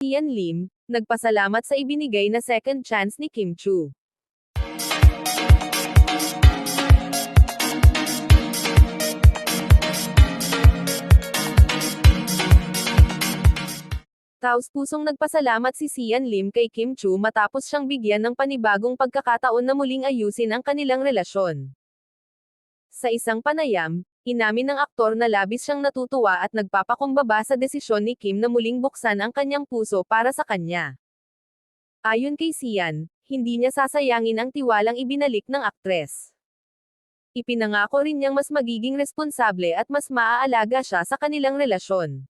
Ian Lim, nagpasalamat sa ibinigay na second chance ni Kim Chu. Taos pusong nagpasalamat si Sian Lim kay Kim Chu matapos siyang bigyan ng panibagong pagkakataon na muling ayusin ang kanilang relasyon. Sa isang panayam, inamin ng aktor na labis siyang natutuwa at nagpapakumbaba sa desisyon ni Kim na muling buksan ang kanyang puso para sa kanya. Ayon kay Sian, hindi niya sasayangin ang tiwalang ibinalik ng aktres. Ipinangako rin niyang mas magiging responsable at mas maaalaga siya sa kanilang relasyon.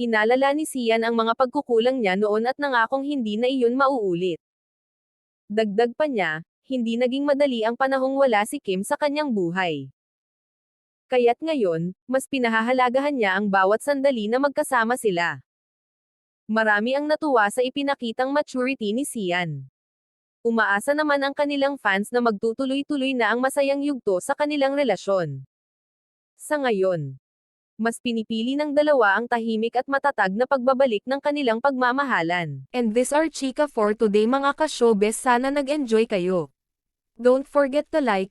Inalala ni Sian ang mga pagkukulang niya noon at nangakong hindi na iyon mauulit. Dagdag pa niya, hindi naging madali ang panahong wala si Kim sa kanyang buhay. Kaya't ngayon, mas pinahahalagahan niya ang bawat sandali na magkasama sila. Marami ang natuwa sa ipinakitang maturity ni Sian. Umaasa naman ang kanilang fans na magtutuloy-tuloy na ang masayang yugto sa kanilang relasyon. Sa ngayon, mas pinipili ng dalawa ang tahimik at matatag na pagbabalik ng kanilang pagmamahalan. And this are Chika for today mga ka-showbiz sana nag-enjoy kayo. Don't forget to like,